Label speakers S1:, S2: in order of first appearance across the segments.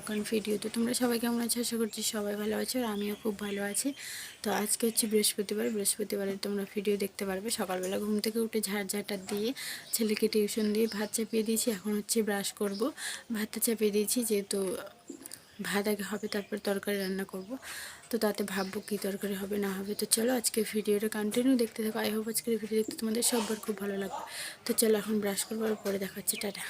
S1: এখন ভিডিও তো তোমরা সবাই কেমন আছো? আশা করছি সবাই ভালো আছো আর আমিও খুব ভালো আছি। তো আজকে হচ্ছে বৃহস্পতিবার। বৃহস্পতিবারে তোমরা ভিডিও দেখতে পারবে। সকালবেলা ঘুম থেকে উঠে ঝাড় ঝাঁটার দিয়ে ছেলেকে টিউশন দিয়ে ভাত চাপিয়ে দিয়েছি। এখন হচ্ছে ব্রাশ করব। ভাতটা চাপিয়ে দিয়েছি যেহেতু ভাত আগে হবে, তারপর তরকারি রান্না করব। তো তাতে ভাববো কী তরকারি হবে, না হবে। তো চলো আজকে ভিডিওটা কন্টিনিউ দেখতে থাকো। আই হোপ আজকের ভিডিও দেখতে তোমাদের সবার খুব ভালো লাগবে। তো চলো এখন ব্রাশ করব আর পরে দেখাচ্ছি। টাটা।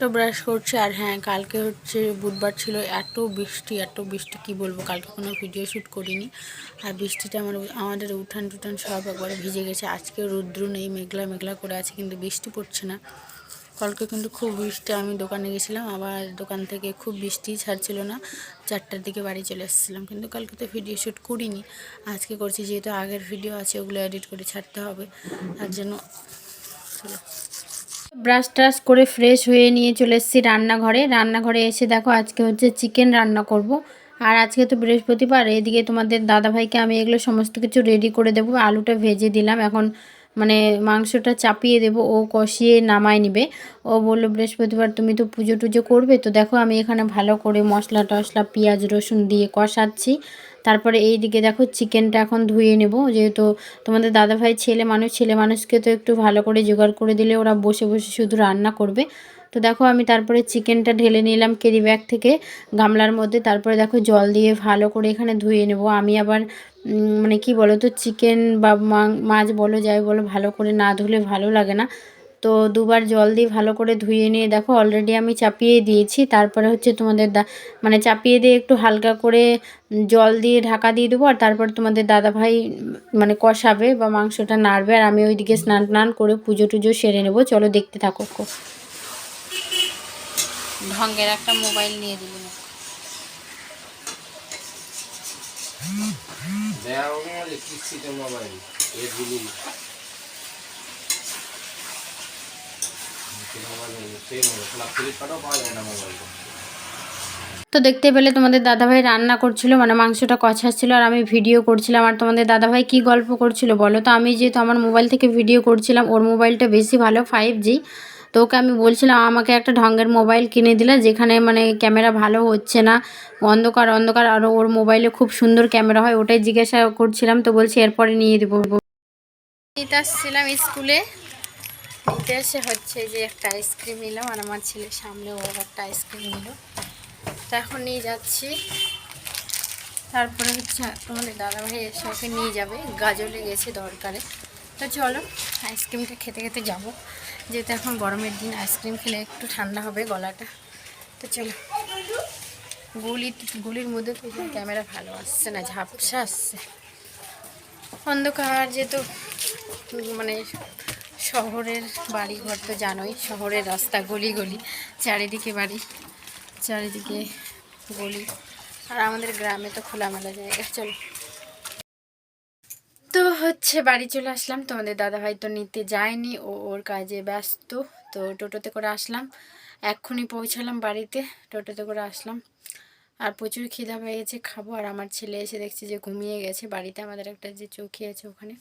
S1: তো ব্রাশ করছে, আর হ্যাঁ কালকে হচ্ছে বুধবার ছিল, এত বৃষ্টি এত বৃষ্টি, কি বলব? কালকে কোনো ভিডিও শ্যুট করিনি। আর বৃষ্টিটা আমার, আমাদের উঠান টুঠান সব একবারে ভিজে গেছে। আজকে রৌদ্র নেই, মেঘলা মেঘলা করে আছে, কিন্তু বৃষ্টি পড়ছে না। কালকে কিন্তু খুব বৃষ্টি, আমি দোকানে গেছিলাম, আবার দোকান থেকে খুব বৃষ্টি ছাড়ছিল না। চারটার দিকে বাড়ি চলে এসেছিলাম, কিন্তু কালকে তো ভিডিও শ্যুট করিনি। আজকে করছি, যেহেতু আগের ভিডিও আছে, ওগুলো এডিট করে ছাড়তে হবে। তার জন্য ব্রাশ ট্রাশ করে ফ্রেশ হয়ে নিয়ে চলে এসেছি রান্নাঘরে। রান্নাঘরে এসে দেখো আজকে হচ্ছে চিকেন রান্না করব। আর আজকে তো বৃহস্পতিবার, এদিকে তোমাদের দাদাভাইকে আমি এগুলো সমস্ত কিছু রেডি করে দেবো। আলুটা ভেজে দিলাম। এখন মানে মাংসটা চাপিয়ে দেবো। ও কষিয়ে নামায় নিবে। ও বলল, বৃহস্পতিবার তুমি তো পুজো টুজো করবে। তো দেখো আমি এখানে ভালো করে মশলা টশলা পেঁয়াজ, রসুন দিয়ে কষাচ্ছি। তারপরে এই দিকে দেখো চিকেনটা এখন ধুয়ে নেব। যেহেতু তোমাদের দাদাভাই ছেলে মানুষ, ছেলে মানুষকে তো একটু ভালো করে জোগাড় করে দিলে ওরা বসে বসে শুধু রান্না করবে। তো দেখো আমি তারপরে চিকেনটা ঢেলে নিলাম কেরি ব্যাগ থেকে গামলার মধ্যে। তারপরে দেখো জল দিয়ে ভালো করে এখানে ধুয়ে নেব। আমি আবার মানে কি বলো তো চিকেন বা মাছ বলো, যাই বলো, ভালো করে না ধুলে ভালো লাগে না। তো দুবার জল দিয়ে ভালো করে ধুয়ে নিয়ে দেখো অলরেডি আমি চাপিয়ে দিয়েছি। তারপরে হচ্ছে তোমাদের দা মানে চাপিয়ে দিয়ে একটু হালকা করে জল দিয়ে ঢাকা দিয়ে দেবো আর তারপর তোমাদের দাদাভাই মানে কষাবে বা মাংসটা নাড়বে আর আমি ওইদিকে স্নান টান করে পুজো টুজো সেরে নেব। চলো দেখতে থাকো। ঢঙ্গের একটা মোবাইল নিয়ে দিল
S2: মোবাইল।
S1: তো দেখতে পেলে তোমাদের দাদাভাই রান্না করছিল মানে মাংসটা কষাচ্ছিল, আর আমি ভিডিও করছিলাম। আর তোমাদের দাদাভাই কি গল্প করছিল বলো তো? আমি যেহেতু আমার মোবাইল থেকে ভিডিও করছিলাম, ওর মোবাইলটা বেশি ভালো ফাইভ জি তো ওকে আমি বলছিলাম, আমাকে একটা ঢঙ্গের মোবাইল কিনে দিলে, যেখানে মানে ক্যামেরা ভালো হচ্ছে না, অন্ধকার অন্ধকার, আর ওর মোবাইলে খুব সুন্দর ক্যামেরা হয়। ওটাই জিজ্ঞাসা করছিলাম, তো বলছি এরপরে নিয়ে দেবো। আসছিলাম স্কুলে। নিতে এসে হচ্ছে যে একটা আইসক্রিম নিলাম আর আমার ছেলের সামনে ও একটা আইসক্রিম নিল। তো এখন নিয়ে যাচ্ছি। তারপরে হচ্ছে তোমাদের দাদাভাই এসে ওকে নিয়ে যাবে। গাজলে গেছে দরকারে। তো চলো আইসক্রিমটা খেতে খেতে যাব। যেহেতু এখন গরমের দিন আইসক্রিম খেলে একটু ঠান্ডা হবে গলাটা। তো চলো, গুলি, গুলির মধ্যে তো ক্যামেরা ভালো আসছে না, ঝাপসা আসছে। অন্ধকার যেহেতু মানে শহরের বাড়ি ঘর তো জানোই, শহরের রাস্তা গলি গলি, চারিদিকে বাড়ি, চারিদিকে গলি। আর আমাদের গ্রামে তো খোলামেলা জায়গা, চলো। তো হচ্ছে বাড়ি চলে আসলাম, তোমাদের দাদাভাই তো নিতে যায়নি, ও ওর কাজে ব্যস্ত, তো টোটোতে করে আসলাম। এক্ষুনি পৌঁছালাম বাড়িতে, টোটোতে করে আসলাম। আর প্রচুর খিদা পেয়ে গেছে খাব। আর আমার ছেলে এসে দেখছি যে ঘুমিয়ে গেছে, বাড়িতে আমাদের একটা যে চৌকি আছে ওখানে।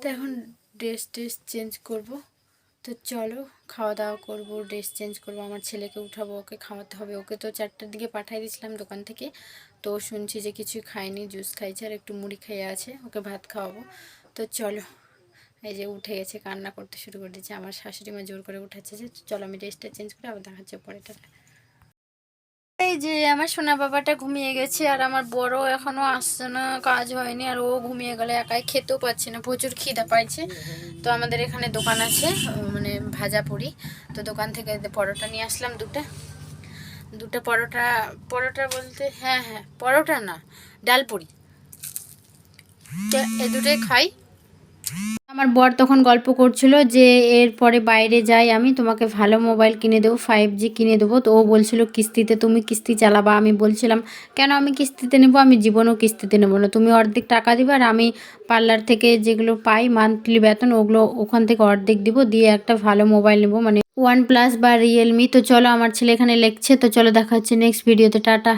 S1: তো এখন ড্রেস ট্রেস চেঞ্জ করব। তো চলো খাওয়া দাওয়া করব ড্রেস চেঞ্জ করব, আমার ছেলেকে উঠাবো, ওকে খাওয়াতে হবে। ওকে তো চারটার দিকে পাঠিয়ে দিয়েছিলাম দোকান থেকে। তো শুনছি যে কিছু খায়নি, জুস খাইছে আর একটু মুড়ি খেয়ে আছে, ওকে ভাত খাওয়াবো। তো চলো, এই যে উঠে গেছে, কান্না করতে শুরু করে দিয়েছে। আমার শাশুড়ি মা জোর করে উঠাচ্ছে যে, চলো আমি ড্রেসটা চেঞ্জ করে আবার দেখাচ্ছে পরেটা এই যে আমার সোনা বাবাটা ঘুমিয়ে গেছে আর আমার বড় এখনও আসছে না, কাজ হয়নি আর ও ঘুমিয়ে গেলে একাই খেতেও পাচ্ছে না, প্রচুর খিদা পাইছে। তো আমাদের এখানে দোকান আছে মানে ভাজা পুরি। তো দোকান থেকে পরোটা নিয়ে আসলাম দুটা। দুটো পরোটা পরোটা বলতে হ্যাঁ হ্যাঁ পরোটা না, ডাল পুরি। এ দুটোই খাই। আমার বর তখন গল্প করছিল যে, এরপরে বাইরে যাই আমি, তোমাকে ভালো মোবাইল কিনে দেবো ফাইভ জি কিনে দেবো। তো ও বলছিল, কিস্তিতে তুমি কিস্তি চালাবা। আমি বলছিলাম, কেন আমি কিস্তিতে নেব? আমি জীবনও কিস্তিতে নেব না। তুমি অর্ধেক টাকা দিবে আর আমি পার্লার থেকে যেগুলো পাই মান্থলি বেতন, ওগুলো ওখান থেকে অর্ধেক দিব। দিয়ে একটা ভালো মোবাইল নেব। মানে ওয়ান প্লাস বা রিয়েলমি তো চলো, আমার ছেলে এখানে লেখছে। তো চলো, দেখা হচ্ছে নেক্সট ভিডিওতে টাটা।